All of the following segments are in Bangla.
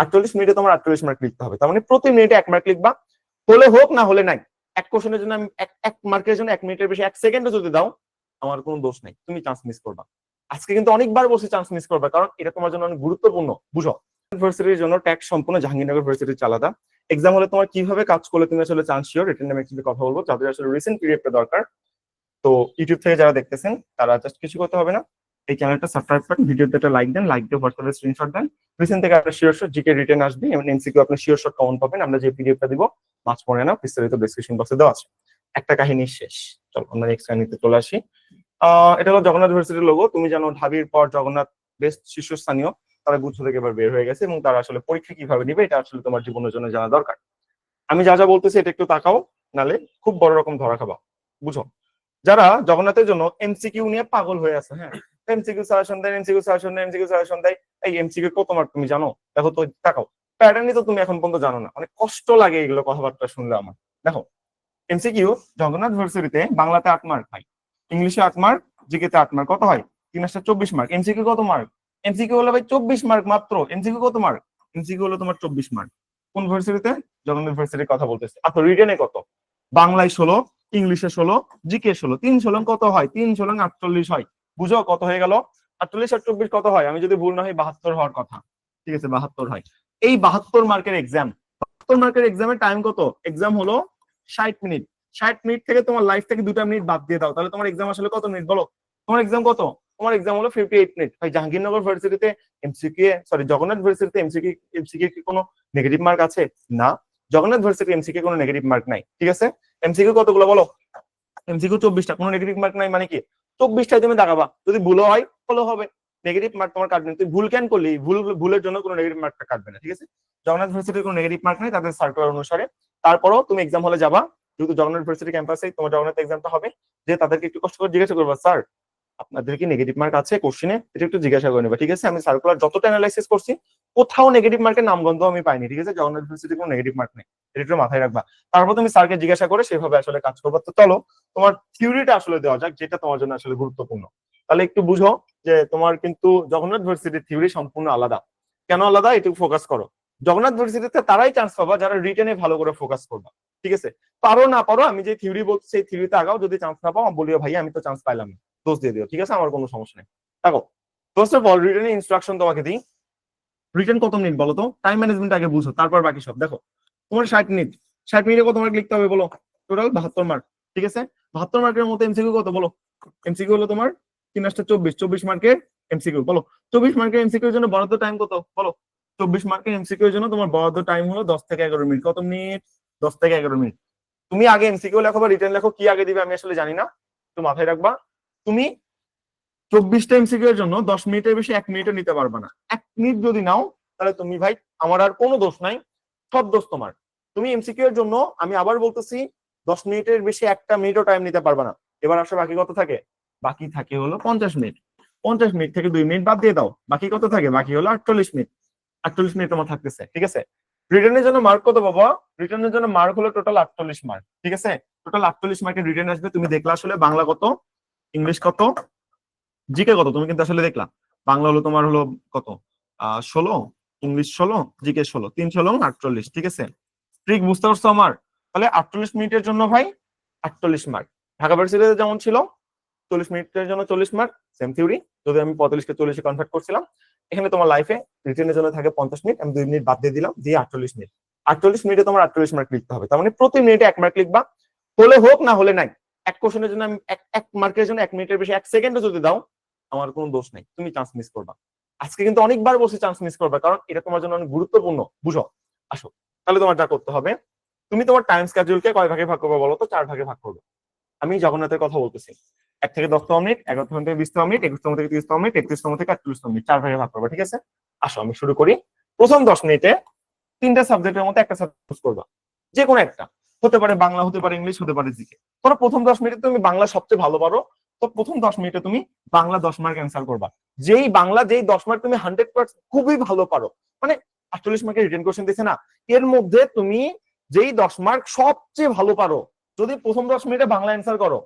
আটচল্লিশ মিনিটে তোমার আটচল্লিশ মার্ক লিখতে হবে। তার মানে প্রতি মিনিটে এক মার্ক লিখবা। হলে হোক, না হলে নাই। এক কোশ্চেনের জন্য এক মার্কের জন্য এক মিনিটের বেশি, এক সেকেন্ডে যদি দাও, আমার কোনো দোষ নাই। তুমি চান্স মিস করবা। আজকে কিন্তু অনেকবার বসে চান্স মিস করবা, কারণ এটা তোমার জন্য অনেক গুরুত্বপূর্ণ। বুঝো? ইউনিভার্সিটির জন্য ট্যাক্স সম্পূর্ণ জাহাঙ্গীরনগর ইউনিভার্সিটির আলাদা এক্সাম হলে তোমার কীভাবে কাজ করলে তুমি আসলে চান্স শিওর এটা নিয়ে আমি কথা বলব। যাদের আসলে রিসেন্ট পিরিয়ডটা দরকার, তো ইউটিউব থেকে যারা দেখতেছেন, তারা জাস্ট কিছু করতে হবে না। এই চ্যানেলটা সাবস্ক্রাইব করেন, ভিডিওতে একটা লাইক দেন লাইক দিয়ে হোয়াটসঅ্যাপে স্ক্রিনশট দেন। রিসেন্ট থেকে একটা শিওর শট জিকে রিটেন আসবে এবং এমসিকিউ আপনি শিওর শট কমন পাবেন। আমরা যে পিডিএফটা দিব মাছ পড়ে না বিস্তারিত ডেসক্রিপশন বক্সে দেওয়া আছে। একটা কাহিনী শেষ। চলো, আমরা নেক্সট কাহিনীতে চলে আসি। এটা হলো জগন্নাথ ইউনিভার্সিটির লোগো তুমি জানো, ঢাবির পর জগন্নাথ বেস্ট শীর্ষস্থানীয়। তারা গুচ্ছ থেকে এবার বের হয়ে গেছে এবং তারা আসলে পরীক্ষা কীভাবে নিবে, এটা আসলে তোমার জীবনের জন্য জানা দরকার। আমি যা যা বলতেছি, এটা একটু তাকাও, নালে খুব বড় রকম ধরা খাবা। বুঝো? যারা জগন্নাথের জন্য এমসিকিউ নিয়ে পাগল হয়ে আছে হ্যাঁ? এমসিকিউ সাজেশন দেয় এমসিকিউ সাজেশন দেয় এমসিকিউ সাজেশন দেয়। এই এমসিকিউ কত মার্ক তুমি জানো? দেখো তো, তাকাও। প্যাটার্নই তো তুমি এখন পর্যন্ত জানো না। অনেক কষ্ট লাগে এগুলো কথাবার্তা শুনলে আমার। দেখো এমসিকিউ জগন্নাথ ভার্সিটিতে বাংলাতে আট মার্ক হয়। ইংলিশে আট মার্ক জিকেতে আট মার্ক কত হয়? তিন আসটা চব্বিশ মার্ক এমসিকিউ কত মার্ক এমসিকিউ হলো ভাই চব্বিশ মার্ক মাত্র। এমসিকিউ কত মার্ক এমসিকিউ হলো তোমার চব্বিশ মার্ক কোন ভার্সিটিতে? জগন্নাথ ভার্সিটির কথা বলতেছে। আচ্ছা রিটেনে কত? বাংলায় ষোলো, ইংলিশে ষোলো, জিকে ষোলো। তিন ষোলো কত হয়? তিন ষোলো আটচল্লিশ হয়। বুঝো কত হয়ে গেল? আটচল্লিশ আর চব্বিশ কত হয়? আমি যদি ভুল না হয় বাহাত্তর হওয়ার কথা। ঠিক আছে, বাহাত্তর হয়। এই বাহাত্তর মার্কের এক্সাম বাহাত্তর মার্কের এক্সামের টাইম কত? এক্সাম হলো ষাট মিনিট। ষাট মিনিট থেকে তোমার লাইফ থেকে দুটা মিনিট বাদ দিয়ে দাও। তাহলে তোমার এক্সাম আসলে কত মিনিট বলো? তোমার এক্সাম কত? তোমার এক্সাম হলো ফিফটি এইট মিনিট। ভাই, জাহাঙ্গীরনগর ভার্সিটিতে এমসিকিউ সরি জগন্নাথ ভার্সিটিতে এমসিকিউ এমসিকিউ কি কোনো নেগেটিভ মার্ক আছে? না। জগন্নাথ ভার্সিটি এমসিকিউ কোনো নেগেটিভ মার্ক নাই। ঠিক আছে? এমসিকিউ কতগুলো বলো? এমসিকিউ চব্বিশটা। কোনো নেগেটিভ মার্ক নাই মানে কি? চব্বিশটায় তুমি দাগাবা যদি ভুলও হয় হলেও হবে। নেগেটিভ মার্ক তোমার কাটবে তুমি ভুল কেন করলি, ভুল, ভুলের জন্য কোনো নেগেটিভ মার্কটা কাটবে না, ঠিক আছে? জগন্নাথ ভার্সিটির কোনো নেগেটিভ মার্ক নাই, তাদের সার্কুলার অনুসারে। তারপরও তুমি এক্সাম হলে যাবা। যেহেতু জগন্নাথ ভার্সিটি ক্যাম্পাসে তোমার জগন্নাথ এক্সামটা হবে। যে তাদেরকে একটু কষ্ট করে জিজ্ঞাসা করবা স্যার আপনাদের কি নেগেটিভ মার্ক আছে কোশ্চিনে এটা একটু জিজ্ঞাসা করে নেবা, ঠিক আছে? আমি সার্কুলার যতটা অ্যানালাইসিস করছি কোথাও নেগেটিভ মার্কের নামগন্ধ আমি পাইনি, ঠিক আছে? জগন্নাথ ভার্সিটি কোনো নেগেটিভ মার্ক নেই। এটা একটু মাথায় রাখবা। তারপর তুমি স্যারকে জিজ্ঞাসা করে সেভাবে আসলে কাজ করবা। তো চলো, তোমার থিওরিটা আসলে দেওয়া যাক, যেটা তোমার জন্য আসলে গুরুত্বপূর্ণ। তাহলে একটু বুঝো যে তোমার কিন্তু জগন্নাথ ভার্সিটির থিওরি সম্পূর্ণ আলাদা। কেন আলাদা? একটু ফোকাস করো। জগন্নাথ ভার্সিটিতে তারাই চান্স পাবা যারা রিটেনে ভালো করে ফোকাস করবা, ঠিক আছে? পারো না পারো, আমি যে থিওরি বলছি সেই থিওরিতে আগাও, যদি চান্স না পাও বলিও ভাই, আমি তো চান্স পাইলাম দোষ দিয়ে দিও, ঠিক আছে? আমার কোনো সমস্যা নেই। দেখো ফার্স্ট অফ অল রিটেনের ইনস্ট্রাকশন তোমাকে দিই। রিটেন কত মিনিট বলো তো? টাইম ম্যানেজমেন্ট আগে বুঝো, তারপর বাকি সব। দেখো, তোমার ষাট মিনিট ষাট মিনিটে কত মার্ক লিখতে হবে বলো? টোটাল বাহাত্তর মার্ক ঠিক আছে? বাহাত্তর মার্কের মধ্যে এমসিকিউ কত বলো? এমসিকিউ হলো তোমার তিন আসটা চব্বিশ। চব্বিশ মার্কের এমসিকিউ বলো? চব্বিশ মার্কের এমসিকিউ জন্য বরাদ্দ টাইম কত? বলো? চব্বিশ মার্কের এমসিকিউ জন্য তোমার বরাদ্দ টাইম হলো দশ থেকে এগারো মিনিট কত মিনিট দশ থেকে এগারো মিনিট তুমি আগে এমসিকিউ লেখো বা রিটার্ন লেখো, কি আগে দিবে আমি আসলে জানি না। একটু মাথায় রাখবা। তুমি চব্বিশটা এমসিকিউ এর জন্য দশ মিনিটের বেশি এক মিনিটও নিতে পারবে না। এক মিনিট যদি নাও, তাহলে তুমি ভাই, আমার আর কোনো দোষ নাই। সব দোষ তোমার। তুমি এমসিকিউ এর জন্য, আমি আবার বলতেছি, দশ মিনিটের বেশি একটা মিনিটও টাইম নিতে পারবে না। এবার আসলে বাকি কত থাকে? বাকি থাকে হলো পঞ্চাশ মিনিট। পঞ্চাশ মিনিট থেকে দুই মিনিট বাদ দিয়ে দাও। বাকি কত থাকে? বাকি হলো আটচল্লিশ মিনিট। আটচল্লিশ মিনিট তোমার থাকতেছে, ঠিক আছে? রিটার্নের জন্য মার্ক কত বাবা রিটার্নের জন্য মার্ক হলো টোটাল আটচল্লিশ মার্ক ঠিক আছে? টোটাল আটচল্লিশ মার্কের রিটার্ন আসবে, তুমি দেখলা আসলে বাংলা কত? ইংলিশ কত? জিকে কত? তুমি কিন্তু আসলে দেখলা। বাংলা হলো তোমার হলো কত? ষোলো, ইংলিশ ষোলো, জিকে ষোলো, তিন ষোলো আটচল্লিশ, ঠিক আছে? ট্রিক বুঝতে পারছ আমার? তাহলে আটচল্লিশ মিনিটের জন্য ভাই আটচল্লিশ মার্ক ঢাকা ভার্সিটিতে যেমন ছিল, চল্লিশ মিনিটের জন্য চল্লিশ মার্ক সেম থিওরি যদি আমি পঁয়তাল্লিশকে চল্লিশে কনভার্ট করছিলাম, এখানে তোমার লাইফে রিটেনের জন্য থাকে পঞ্চাশ মিনিট, আমি দুই মিনিট বাদ দিয়ে দিলাম, দিয়ে আটচল্লিশ মিনিট। আটচল্লিশ মিনিটে তোমার আটচল্লিশ মার্ক লিখতে হবে। তার মানে প্রতি মিনিটে এক মার্ক লিখবা। হলে হোক না হলে নাই। এক কোশ্চেনের জন্য এক মার্কের জন্য এক মিনিটের বেশি, এক সেকেন্ডে যদি দাও আমার কোনো দোষ নাই, তুমি চান্স মিস করবা। আজকে কিন্তু অনেকবার বসে চান্স মিস করবা, কারণ এটা তোমার জন্য অনেক গুরুত্বপূর্ণ। বুঝো? আসো, তাহলে তোমার যা করতে হবে, তুমি তোমার টাইম স্কেডিউলকে কয় ভাগে ভাগ করবে বলো তো? চার ভাগে ভাগ করবে। আমি জগন্নাথের কথা বলতেছি। এক থেকে দশতম মিনিট, এগারোতম থেকে বিশতম মিনিট, একুশতম থেকে তিরিশতম মিনিট, একত্রিশতম থেকে আটচল্লিশতম মিনিট, চার ভাগে ভাগ করবে, ঠিক আছে? আসো, আমি শুরু করি। প্রথম দশ মিনিটে তিনটা সাবজেক্টের মধ্যে একটা সাবজেক্ট করবা। যে কোনো একটা। হতে পারে বাংলা, হতে পারে ইংলিশ, হতে পারে জিকে। ধরো প্রথম দশ মিনিটে তুমি বাংলা সবচেয়ে ভালো পারো তো প্রথম দশ মিনিটে তুমি বাংলা দশ মার্ক অ্যান্সার করবা। যেই বাংলা, যেই দশ মার্ক তুমি হান্ড্রেড পার্সেন্ট খুবই ভালো পারো। মানে আটচল্লিশ মার্কের রিটেন কোশ্চেন দিচ্ছে না, এর মধ্যে তুমি যেই দশ মার্ক সবচেয়ে ভালো পারো, যদি প্রথম দশ মিনিটে বাংলা অ্যান্সার করো,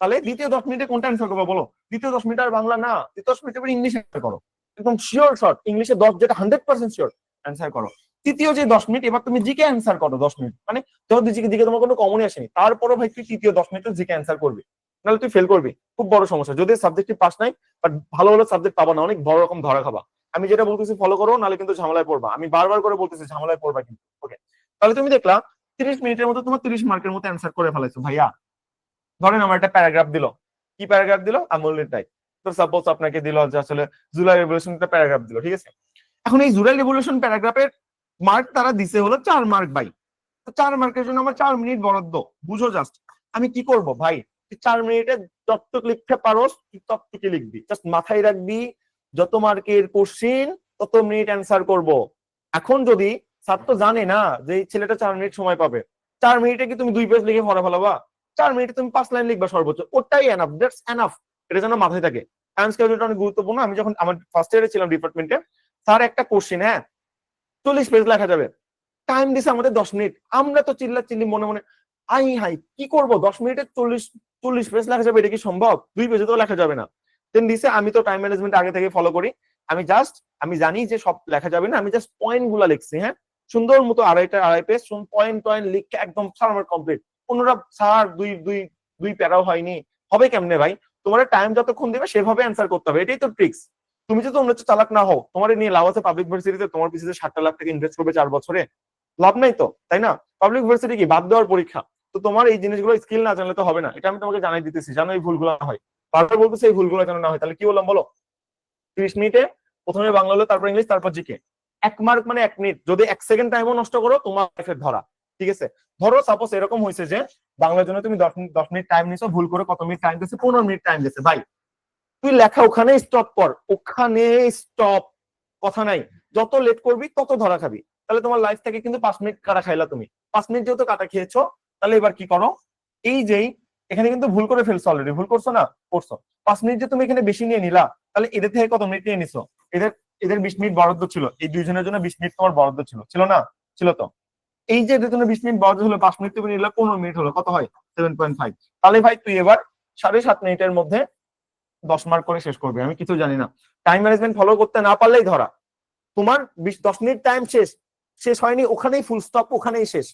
তাহলে দ্বিতীয় দশ মিনিটে কোনটা অ্যান্সার করব বলো? দ্বিতীয় দশ মিনিট আর বাংলা না, দ্বিতীয় দশ মিনিটে ইংলিশ অ্যান্সার করো। একদম শিওর শর্ট ইংলিশে দশ যেটা হান্ড্রেড পার্সেন্ট শিওর অ্যান্সার করো। তৃতীয় যে দশ মিনিট, এবার তুমি জিকে অ্যান্সার করো দশ মিনিট। মানে যখন জিকে দিকে তোমার কোনো কমনই আসেনি। তারপরও ভাই তুই তৃতীয় দশ মিনিট জিকে অ্যান্সার করবি। নাহলে তুই ফেল করবি। খুব বড় সমস্যা। যদি সাবজেক্টটি পাস নাই বাট ভালো ভালো সাবজেক্ট পাবা না। অনেক বড় রকম ধরা খাবা। আমি যেটা বলতেছি ফলো করো, নাহলে কিন্তু ঝামেলায় পড়বা। আমি বারবার করে বলতেছি ঝামেলায় পড়বা কিন্তু। ওকে তাহলে তুমি দেখলা, তিরিশ মিনিটের মতো তোমার তিরিশ মার্কের মতো অ্যান্সার করে ফেলাইছো। ভাইয়া, ধরেন আমার একটা প্যারাগ্রাফ দিল। কি প্যারাগ্রাফ দিল? আমলের টাই তো সাপোজ আপনাকে দিল যে আসলে জুলাই রেভলিউশন একটা প্যারাগ্রাফ দিল, ঠিক আছে? এখন এই জুলাই রেভলিউশন প্যারাগ্রাফের মার্ক তারা দিছে হলো চার মার্ক ভাই। তো চার মার্কের জন্য আমার চার মিনিট বরাদ্দ। বুঝো জাস্ট আমি কি করব? ভাই চার মিনিটে যতটুক লিখতে পারো ততটুকু লিখবি। জাস্ট মাথায় রাখবি, যত মার্কের কোশ্চিন তত মিনিট অ্যান্সার করব। এখন যদি তো জানে না যে ছেলেটা চার মিনিট সময় পাবে, চার মিনিটে কি তুমি দুই পেজ লিখে ফরা ফেলাবা চার মিনিটে তুমি পাঁচ লাইন লিখবা সর্বোচ্চ। ওটাই এনাফ দ্যাটস এনাফ এটা যেন মাথায় থাকে। টাইম স্কেডিউলটা অনেক গুরুত্বপূর্ণ। আমি যখন আমার ফার্স্ট ইয়ারে ছিলাম ডিপার্টমেন্টে স্যার একটা কোশ্চিন হ্যাঁ? চল্লিশ পেজ লেখা যাবে। টাইম দিছে আমাদের দশ মিনিট। আমরা তো চিল্লা চিল্লি মনে মনে আই হাই, কি করব? দশ মিনিটে চল্লিশ চল্লিশ পেজ লেখা যাবে, এটা কি সম্ভব? দুই পেজে তো লেখা যাবে না। দেন দিছে আমি তো টাইম ম্যানেজমেন্ট আগে থেকে ফলো করি। আমি জাস্ট আমি জানি যে সব লেখা যাবে না, আমি জাস্ট পয়েন্টগুলা লিখছি হ্যাঁ? সুন্দর মতো আড়াইটা আড়াই পেজ পয়েন্ট টয়েন্ট লিখে একদম স্যার আমার কমপ্লিট পনেরো স্যার, দুই দুই দুই প্যারাও হয়নি। হবে কেমনে ভাই? তোমার টাইম যতক্ষণ দিবে, সেভাবে অ্যান্সার করতে হবে। এটাই তো ট্রিক্স তুমি যদি অন্য চালাক না হও, তোমার নিয়ে লাভ আছে পাবলিক ভার্সিটিতে তোমার পিছিয়ে ষাটটা লাখ টাকা ইনভেস্ট করবে চার বছরে। লাভ নাই তো, তাই না? পাবলিক ভার্সিটি কি? বাদ দেওয়ার পরীক্ষা। তো তোমার এই জিনিসগুলো স্কিল না জানলে তো হবে না। এটা আমি তোমাকে জানাই দিতেছি, জানো এই ভুলগুলো হয়। বারবার বলতেছি এই ভুলগুলো যেন না হয়। তাহলে কি বললাম বলো? তিরিশ মিনিটে প্রথমে বাংলা হলো, তারপর ইংলিশ, তারপর জিকে। এক মার্ক মানে এক মিনিট। যদি এক সেকেন্ড টাইমও নষ্ট করো, তোমার লাইফের ধরা। ঠিক আছে? ধরো সাপোজ এরকম হয়েছে যে, বাংলার জন্য তুমি দশ মিনিট দশ মিনিট টাইম নিছো, ভুল করে কত মিনিট টাইম দিচ্ছে পনেরো মিনিট টাইম দিচ্ছে ভাই, তুই লেখা ওখানে স্টপ কর। ওখানে স্টপ কথা নাই। যত লেট করবি, তত ধরা খাবি। তাহলে তোমার লাইফ থেকে কিন্তু পাঁচ মিনিট কাটা খাইলা তুমি। পাঁচ মিনিট যেহেতু কাটা খেয়েছো তাহলে এবার কি করো? এই যেই এখানে কিন্তু ভুল করে ফেলছো অলরেডি ভুল করছ না? করছ। পাঁচ মিনিট যে তুমি এখানে বেশি নিয়ে নিলা, তাহলে এদের থেকে কত মিনিট নিয়ে নিছো? এদের এদের বিশ মিনিট বরাদ্দ ছিল। এই দুইজনের জন্য বিশ মিনিট তোমার বরাদ্দ ছিল। ছিল না? ছিল তো? এই যে এদের জন্য বিশ মিনিট বরাদ্দ হলো, পাঁচ মিনিট তুমি নিলে পনেরো মিনিট হলো। কত হয়? সেভেন পয়েন্ট ফাইভ তাহলে ভাই তুই এবার সাড়ে সাত মিনিটের মধ্যে দশ মার্ক করে শেষ করবে। আমি কিছু জানি না। টাইম ম্যানেজমেন্ট ফলো করতে না পারলেই ধরা। তোমার বিশ, দশ মিনিট টাইম শেষ। শেষ হয়নি, ওখানেই ফুল স্টপ ওখানেই শেষ।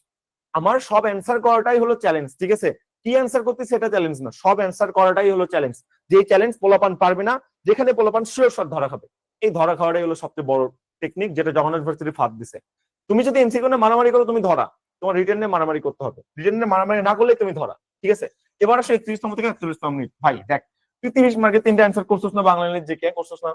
আমার সব অ্যান্সার করাটাই হলো চ্যালেঞ্জ ঠিক আছে? কি অ্যান্সার করতে সেটা চ্যালেঞ্জ না, সব অ্যান্সার করাটাই হলো চ্যালেঞ্জ যে চ্যালেঞ্জ পোলাপান পারবে না, যেখানে পোলাপান শিওর শট ধরা খাবে। এই ধরা খাওয়াটাই হলো সবচেয়ে বড় টেকনিক যেটা জগন্নাথ ভার্সিটি ফাঁদ দিছে। তুমি যদি এমসিকিউ নিয়ে মারামারি করো, তুমি ধরা। তোমার রিটার্ন মারামারি করতে হবে। রিটার্ন মারামারি না করলে তুমি ধরা, ঠিক আছে? এবার আসো একত্রিশতম থেকে একচল্লিশতম মিনিট। ভাই, দেখ, তুই তিরিশ মার্কে তিনটা অ্যান্সার করছিস না, বাংলা ইংলিশ জিকে করছিস না।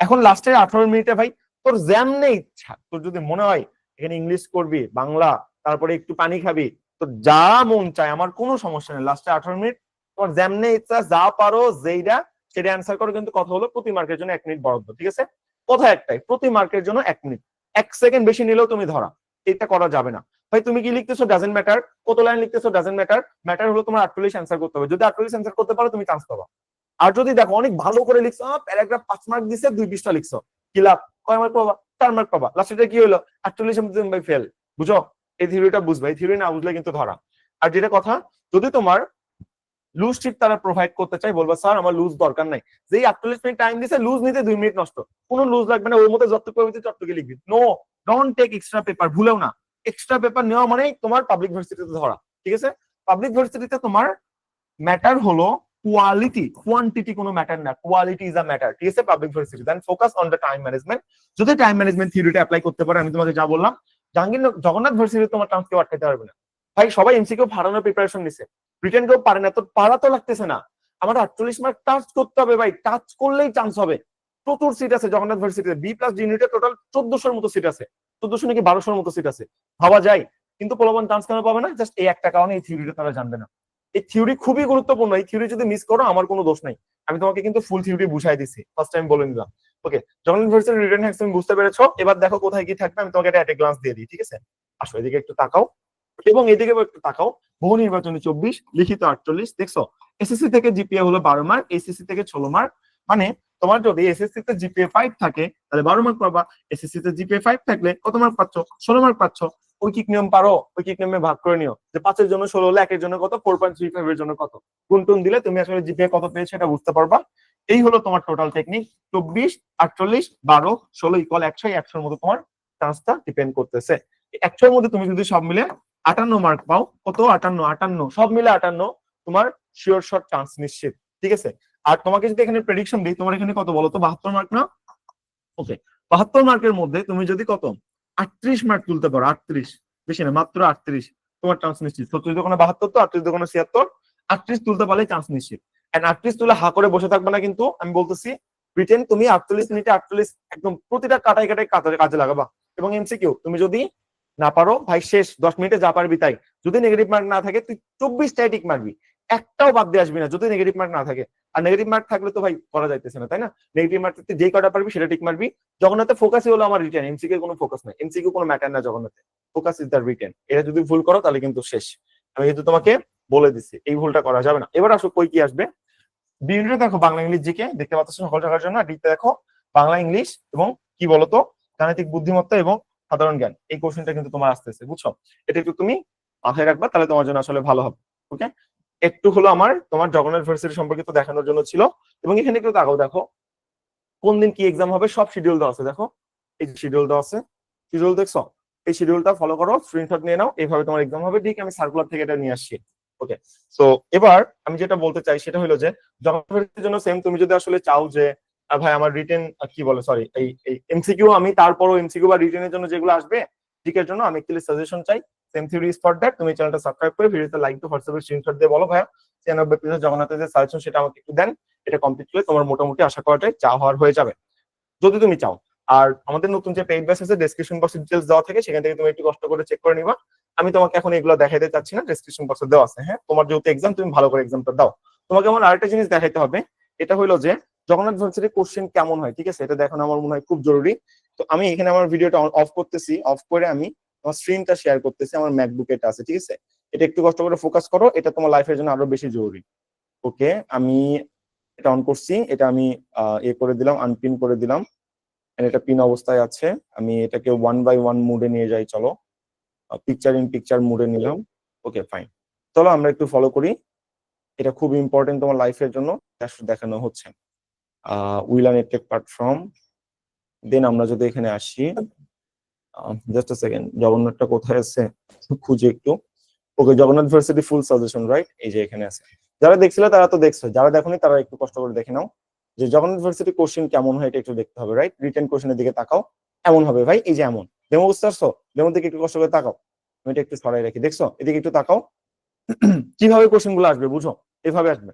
এখন লাস্টের আঠারো মিনিটে ভাই, তোর জ্যাম নেই। ইচ্ছা তোর যদি মনে হয় এখানে ইংলিশ করবি, বাংলা তারপরে একটু পানি খাবি, তো যা মন চায়, আমার কোনো সমস্যা নেই। লাস্টে আঠারো মিনিট, তোমার জ্যাম নেই ইচ্ছা, যা পারো যেইটা সেটা অ্যান্সার করো, কিন্তু কথা হলো প্রতি মার্কের জন্য এক মিনিট বরাদ্দ, ঠিক আছে? কথা একটাই, প্রতি মার্কের জন্য এক মিনিট, এক সেকেন্ড বেশি নিলেও তুমি ধরা, এটা করা যাবে না। ভাই, তুমি কি লিখতেছো ডাজেন্ট ম্যাটার কত লাইন লিখতেছো ডাজেন্ট ম্যাটার ম্যাটার হলো তোমার আটচল্লিশ অ্যান্সার করতে হবে। যদি আটচল্লিশ অ্যান্সার করতে পারো, তুমি চান্স পাবা। আর যদি দেখো অনেক ভালো করে লিখছো প্যারাগ্রাফ পাঁচ মার্ক দিছে, দুই পৃষ্ঠা লিখছো, কি লাভ? কয় মার্ক পাবা? চার মার্ক পাবা। লাস্টে কি হলো? আটচল্লিশ ফেল বুঝো? এই থিওরিটা বুঝবা। এই থিওরি না বুঝলে কিন্তু ধরা। আর যেটা কথা, যদি তোমার লুজ শিট তারা প্রোভাইড করতে চাই বলবা, স্যার, আমার লুজ দরকার নাই। যেই আটচল্লিশ মিনিট টাইম দিছে লুজ নিতে দুই মিনিট নষ্ট। কোনো লুজ লাগবে না, ওর মধ্যে যতটুকু পাবি ততটুকু লিখবি। No don't take extra paper ভুলেও না। এক্সট্রা পেপার নেওয়া মানে তোমার পাবলিক ভার্সিটিতে ধরা, ঠিক আছে? পাবলিক ভার্সিটিতে তোমার ম্যাটার হলো কোয়ালিটি কোয়ান্টিটি কোনো ম্যাটার না। কোয়ালিটি ইজ আ ম্যাটার ঠিক আছে? Public varsity then focus on the time management যদি টাইম ম্যানেজমেন্ট থিওরিটা অ্যাপ্লাই করতে পারো, আমি তোমাকে যা বললাম জাহাঙ্গীর জগন্নাথ ভার্সিটি তোমার চান্স কেউ আটকাতে পারবে না। ভাই, সবাই এমসিকিউ প্রিপারেশন নিছে। কেউ পারে না পারা তো লাগতেছে না। আমার আটচল্লিশ মার্ক টাচ করতে হবে ভাই টাচ করলেই চান্স হবে। প্রচুর সিট আছে জগন্নাথ ভার্সিটিতে। বি প্লাস ডি ইউনিটে টোটাল চোদ্দশোর মতো সিট আছে। চোদ্দশো নাকি বারোশোর মতো সিট আছে। ভাবা যায়। কিন্তু প্রলোভন চান্স কেন পাবে না? জাস্ট এই একটা কারণে এই থিওরিটা তারা জানবে না। এই থিওরি খুবই গুরুত্বপূর্ণ। এই থিওরি যদি মিস করো, আমার কোনো দোষ নাই। আমি তোমাকে কিন্তু ফুল থিওরি বুঝাই দিছি। ফার্স্ট টাইম বলে দিলাম okay Jagannath varsity return hacks তুমি বুঝতে পেরেছ? এবার দেখো কোথায় কি থাকবে, আমি তোমাকে একটা গ্লান্স দিয়ে দিই, ঠিক আছে? আসো এদিকে একটু তাকাও। এবং এদিকে একটু তাকাও। বহু নির্বাচনী চব্বিশ, লিখিত আটচল্লিশ, দেখছ? এসএসসি থেকে জিপিএ হলো বারো মার্ক এসএসসি থেকে ষোলো মার্ক মানে তোমার যদি এসএসসি তে জিপিএ ফাইভ থাকে, তাহলে বারো মার্ক পাবা। এসএসসি তে জিপিএ ফাইভ থাকলে কত মার্ক পাচ্ছ? ষোলো মার্ক পাচ্ছ। ঐকিক নিয়ম পারো ঐকিক নিয়মে ভাগ করে নিও। যে পাঁচের জন্য ষোলো হলে একের জন্য কত? ফোর পয়েন্ট থ্রি ফাইভ এর জন্য কত? গুণ টুন দিলে তুমি আসলে জিপিএ কত পেয়েছ এটা বুঝতে পারবা। এই হলো তোমার টোটাল টেকনিক চব্বিশ, আটচল্লিশ, বারো, ষোলো ইকুয়াল একশো একশোর মতো তোমার চান্সটা ডিপেন্ড করতেছে। একশোর মধ্যে তুমি যদি সব মিলে আটান্ন মার্ক পাও, কত? আটান্ন আটান্ন, সব মিলে আটান্ন, তোমার শিওর শট চান্স নিশ্চিত, ঠিক আছে? আর তোমাকে যদি এখানে প্রেডিকশন দিই, তোমার এখানে কত বলো তো বাহাত্তর মার্ক না? ওকে বাহাত্তর মার্কের মধ্যে তুমি যদি কত? আটত্রিশ মার্ক তুলতে পারো, আটত্রিশ, বেশি না, মাত্র আটত্রিশ, তোমার চান্স নিশ্চিত। সত্তর দোকানে বাহাত্তর তো আটত্রিশ দোকানে ছিয়াত্তর, আটত্রিশ তুলতে পারলে চান্স নিশ্চিত। আটত্রিশ তুলে হা করে বসে থাকবে না কিন্তু, আমি বলতেছি ব্রিটেন তুমি আটচল্লিশ মিনিটে আটচল্লিশ একদম প্রতিটা কাটাই কাটাই কাজে লাগাবা। এবং এমসিকিউ তুমি যদি না পারো, ভাই শেষ, দশ মিনিটে যা পারবি তাই। যদি নেগেটিভ মার্ক না থাকে, তুই চব্বিশটাই টিক মারবি। একটাও বাদ দিয়ে আসবি না, যদি নেগেটিভ মার্ক না থাকে। আর নেগেটিভ মার্ক থাকলে তো ভাই করা যাইতেছে না, তাই না? নেগেটিভ মার্ক তুই যেই কটা পারবি, সেটা টিক মারবি। জগন্নাথে ফোকাসই হলো আমার রিটেন এমসিকে কোনো ফোকাস নাই। এমসিকিউ কোনো ম্যাটার না জগন্নাথে। ফোকাস ইজ দ্য রিটেন এটা যদি ভুল করো, তাহলে কিন্তু শেষ। আমি কিন্তু তোমাকে বলে দিচ্ছি এই ভুলটা করা যাবে না। এবার আসো কই কি আসবে? বিউনিটে দেখো বাংলা ইংলিশ জিকে দেখতে পাচ্ছ সকল টাকার জন্য। ডিতে দেখো বাংলা ইংলিশ এবং কি বলতো? গাণিতিক বুদ্ধিমত্তা এবং সাধারণ জ্ঞান। এই কোশ্চেনটা কিন্তু তোমার আসতেছে, বুঝছ? এটা একটু তুমি মাথায় রাখবা, তাহলে তোমার জন্য আসলে ভালো হবে, ওকে? একটু হলো আমার, তোমার জগন্নাথ ভার্সিটি সম্পর্কিত দেখানোর জন্য ছিল। এবং এখানে একটু তাকাও, দেখো। কোন দিন কি এক্সাম হবে, সব শিডিউল দেওয়া আছে, দেখো। এই শিডিউল দেওয়া আছে শিডিউল দেখছ? এই শিডিউলটা ফলো করো স্ক্রিনশট নিয়ে নাও, এইভাবে তোমার এক্সাম হবে। ঠিক আমি সার্কুলার থেকে এটা নিয়ে আসছি। ওকে সো এবার আমি যেটা বলতে চাই সেটা হলো যে ভার্সিটির জন্য সেম তুমি যদি আসলে চাও যে ভাই আমার রিটেন কি বলে সরি এই এই এমসিকিউ আমি তারপরও এমসিকিউ বা রিটেনের জন্য যেগুলো আসবে জিকের জন্য আমি একটু সাজেশন চাই। সেম থিওরি ফর দ্যাট তুমি চ্যানেলটা সাবস্ক্রাইব করে ভিডিওতে লাইক টু হোয়াটসঅ্যাপে স্ক্রিনশট দিয়ে বলো ভাইয়া। ছিয়ানব্বই পিসের জগন্নাথের যে সাজেশন সেটা আমাকে একটু দেন, এটা কমপ্লিট করে তোমার মোটামুটি আশা করাটাই চা হওয়ার হয়ে যাবে। যদি তুমি চাও। আর আমাদের নতুন যে পেইড ব্যাচ আছে ডেসক্রিপশন বক্সে ডিটেলস দেওয়া থাকে, সেখান থেকে তুমি একটু কষ্ট করে চেক করে নিবা। আমি তোমাকে এখন এগুলো দেখাইতে চাচ্ছি না ডেসক্রিপশন বক্সে দেওয়া আছে। হ্যাঁ তোমার যেহেতু এক্সাম তুমি ভালো করে এক্সামটা দাও। তোমাকে আমার আরেকটা জিনিস দেখাইতে হবে, এটা হলো যে জগন্নাথ ভার্সিটির কোশ্চেন কেমন হয়, ঠিক আছে? এটা দেখানো আমার মনে হয় খুব জরুরি। তো আমি এখানে আমার ভিডিওটা অফ করতেছি অফ করে আমি আমার স্ক্রিনটা শেয়ার করতেছি, আমার ম্যাকবুক এটা আছে, ঠিক আছে? এটা একটু কষ্ট করে ফোকাস করো, এটা তোমার লাইফের জন্য আরও বেশি জরুরি। ওকে, আমি এটা অন করছি, এটা আমি এ করে দিলাম আনপিন করে দিলাম। এটা পিন অবস্থায় আছে, আমি এটাকে ওয়ান বাই ওয়ান মুডে নিয়ে যাই, চলো। পিকচার ইন পিকচার মুডে নিলাম। ওকে ফাইন চলো আমরা একটু ফলো করি। এটা খুব ইম্পর্টেন্ট তোমার লাইফের জন্য। দেখানো হচ্ছে। উইলা নেটটেক প্ল্যাটফর্ম দেন আমরা যদি এখানে আসি জাস্ট সেকেন্ড জগন্নাথটা কোথায় আছে? খুঁজে একটু। Okay Jagannath varsity full suggestion right এই যে এখানে আছে। যারা দেখছিল তারা তো দেখছ। যারা দেখোনি তারা একটু কষ্ট করে দেখে নাও। যে জগন্নাথ ভার্সিটি কোশ্চেন কেমন হয় এটা একটু দেখতে হবে রাইট রিটেন কোশ্চেনের দিকে তাকাও। এমন হবে, ভাই, এই যে এমন। ডেমো বুঝতে পারছ? দিকে একটু কষ্ট করে তাকাও। আমি একটু সরাই রাখি, দেখছ? এদিকে একটু তাকাও। কীভাবে কোশ্চেনগুলো আসবে বুঝো? এভাবে আসবে।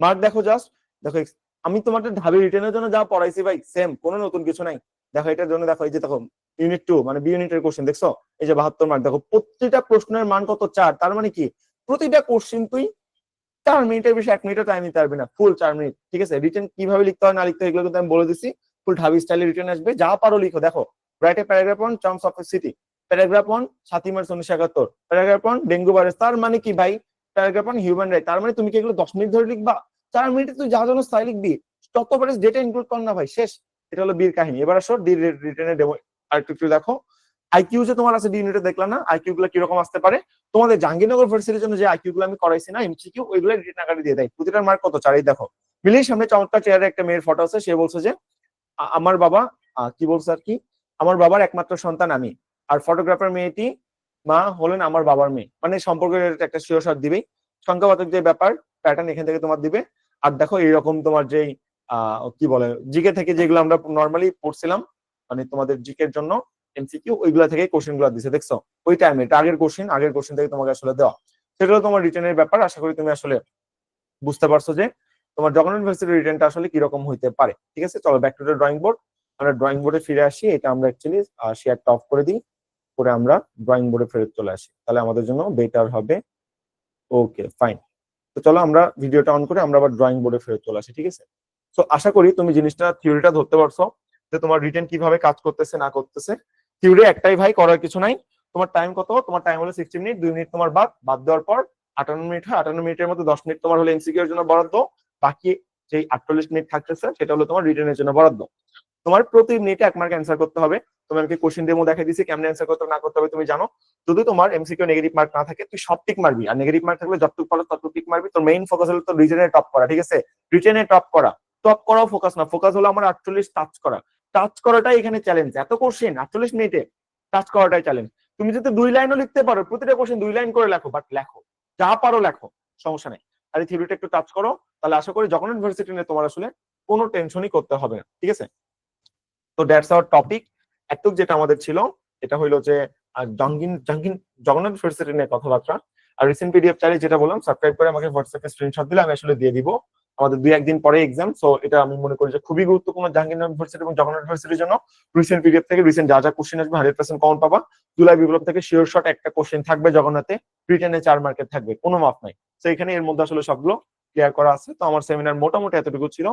মার্ক দেখো জাস্ট দেখো আমি তোমাদের ঢাবি জন্য যা পড়াইছি ভাই সেম কোনো নতুন কিছু নাই। দেখো এটার জন্য দেখো, এই যে দেখো ইউনিট টু মানে বি ইউনিটের কোশ্চেন দেখছ? এই যে বাহাত্তর মার্ক দেখো, প্রতিটা প্রশ্নের মান কত? চার, তার মানে কি? প্রতিটা কোশ্চেন তুই চার মিনিটের বেশি, এক মিনিটও টাইম নিতে পারবি না ফুল চার মিনিট, ঠিক আছে? রিটেন কীভাবে লিখতে হয় না লিখতে হয়, এগুলো কিন্তু আমি বলে দিচ্ছি ফুল ঢাবি স্টাইলে রিটেন আসবে, যা পারো লিখো, দেখো। Right a paragraph on charms of city paragraph on সাতই মার্চ উনিশশো একাত্তর। প্যারাগ্রাফ অন ডেঙ্গু ভাইরাস তার মানে কি ভাই? প্যারাগ্রাফ অন হিউম্যান রাইট তার মানে তুমি কি এগুলো দশ মিনিট ধরে লিখবা? চার মিনিটে তুই যা জন্য স্টাইল লিখবি। তত পারিস ডেটা ইনক্লুড কর না ভাই, শেষ। এটা হলো বীর কাহিনী। এবার আসো ডি রিটেনের ডেমো আর একটু একটু দেখো। আইকিউ যে তোমার আছে ডি ইউনিটে দেখলাম না আইকিউ গুলো কীরকম আসতে পারে? তোমাদের জাহাঙ্গীরনগর ভার্সিটির জন্য যে আইকিউ গুলো আমি করাইছি না এমসিকিউ ওইগুলো রিটেন আকারে দিয়ে দেয়। প্রতিটার মার্ক কত? চারই দেখো। মিলিয়ে সামনে চমৎকার চেয়ারে একটা মেয়ের ফটো আছে, সে বলছে যে আমার বাবা কি বলছে আর কি? আমার বাবার একমাত্র সন্তান আমি। আর ফটোগ্রাফার মেয়েটি মা হলেন আমার বাবার মেয়ে। মানে সম্পর্কের একটা শিরসার দিবেই। সংখ্যাবাচক যে ব্যাপার প্যাটার্ন এখান থেকে তোমার দিবে। আর দেখো এইরকম তোমার যেই কি বলে, জিকে থেকে যেগুলো আমরা নর্মালি পড়ছিলাম মানে তোমাদের জিকের জন্য এমসিকিউ ওইগুলা থেকে কোশ্চেনগুলো দিছে, দেখছ? ওই টাইমে এটা আগের কোশ্চেন আগের কোশ্চেন থেকে তোমাকে আসলে দেওয়া। সেটা হলো তোমার রিটার্নের ব্যাপার, আশা করি তুমি আসলে বুঝতে পারছ যে তোমার জগন্নাথ ভার্সিটির রিটার্নটা আসলে কীরকম হইতে পারে। ঠিক আছে? চলো back to the drawing board আমরা ড্রয়িং বোর্ডে ফিরে আসি, এটা আমরা অ্যাকচুয়ালি শেয়ারটা অফ করে দিই, করে আমরা ড্রয়িং বোর্ডে ফেরত চলে আসি। তাহলে আমাদের জন্য বেটার হবে। ওকে ফাইন তো চলো আমরা ভিডিওটা অন করে আমরা আবার ড্রয়িং বোর্ডে ফেরত চলে আসি, ঠিক আছে? তো আশা করি তুমি জিনিসটা থিওরিটা ধরতে পারছ, যে তোমার রিটেন কীভাবে কাজ করতেছে, না করতেছে। থিওরি একটাই ভাই, করার কিছু নাই। তোমার টাইম কত? তোমার টাইম হলো সিক্সটি মিনিট দুই মিনিট তোমার বাদ বাদ দেওয়ার পর আটান্ন মিনিট হয়, আটান্ন মিনিটের মধ্যে দশ মিনিট তোমার হলো এমসিকিউ এর জন্য বরাদ্দ। বাকি যেই আটচল্লিশ মিনিট থাকতেছে, সেটা হলো তোমার রিটেনের জন্য বরাদ্দ। তোমার প্রতি মিনিটে এক মার্ক অ্যান্সার করতে হবে। তুমি আমাকে কোশ্চেন ডেমো দেখাই দিছি কেমন অ্যান্সার করতে না করতে হবে, তুমি জানো। যদি তোমার এমসিকিউ নেগেটিভ মার্ক না থাকে, তুই সব টিক মারবি। আর নেগেটিভ মার্ক থাকলে যতটুকু পারো ততটুকু টিক মারবি। তোর মেইন ফোকাস হলো তোর রিটেনে টপ করা, ঠিক আছে? রিটেনে টপ করা। টপ করাও ফোকাস না। ফোকাস হলো আমার আটচল্লিশ টাচ করা। টাচ করাটাই এখানে চ্যালেঞ্জ এত কোশ্চেন আটচল্লিশ মিনিটে টাচ করাটাই চ্যালেঞ্জ তুমি যদি দুই লাইনও লিখতে পারো, প্রতিটা কোশ্চেন দুই লাইন করে লেখো বাট লেখো। যা পারো লেখো, সমস্যা নেই। আর এই থিওরিটা একটু টাচ করো। তাহলে আশা করি যখন ইউনিভার্সিটি নিয়ে তোমার আসলে কোনো টেনশনই করতে হবে না, ঠিক আছে? তো দ্যাটস আওয়ার টপিক এতটুক যেটা আমাদের ছিল, এটা হইল যে জঙ্গিন জঙ্গিন, জগন্নাথ ইউনিভার্সিটি নিয়ে কথাবার্তা। আর রিসেন্ট পিডিএফ চাইলে যেটা বললাম সাবস্ক্রাইব করে আমাকে হোয়াটসঅ্যাপে স্ক্রিনশট দিলে আমি আসলে দিয়ে দিব। আমাদের দুই একদিন পরে এক্সাম সো এটা আমি মনে করি যে খুবই গুরুত্বপূর্ণ জাহাঙ্গীর ইউনিভার্সিটি এবং জগন্নাথ ইউনিভার্সিটির জন্য। রিসেন্ট পিডিএফ থেকে রিসেন্ট যা যা কোশ্চেন আসবে হান্ড্রেড পার্সেন্ট কমন পাবা। জুলাই বিপ্লব থেকে শিওর শট একটা কোশ্চেন থাকবে জগন্নাথে ব্রিটেনে চার মার্কেট থাকবে, কোনো মাপ নাই। তো এখানে এর মধ্যে আসলে সবগুলো ক্লিয়ার করা আছে। তো আমার সেমিনার মোটামুটি এতটুকু ছিল।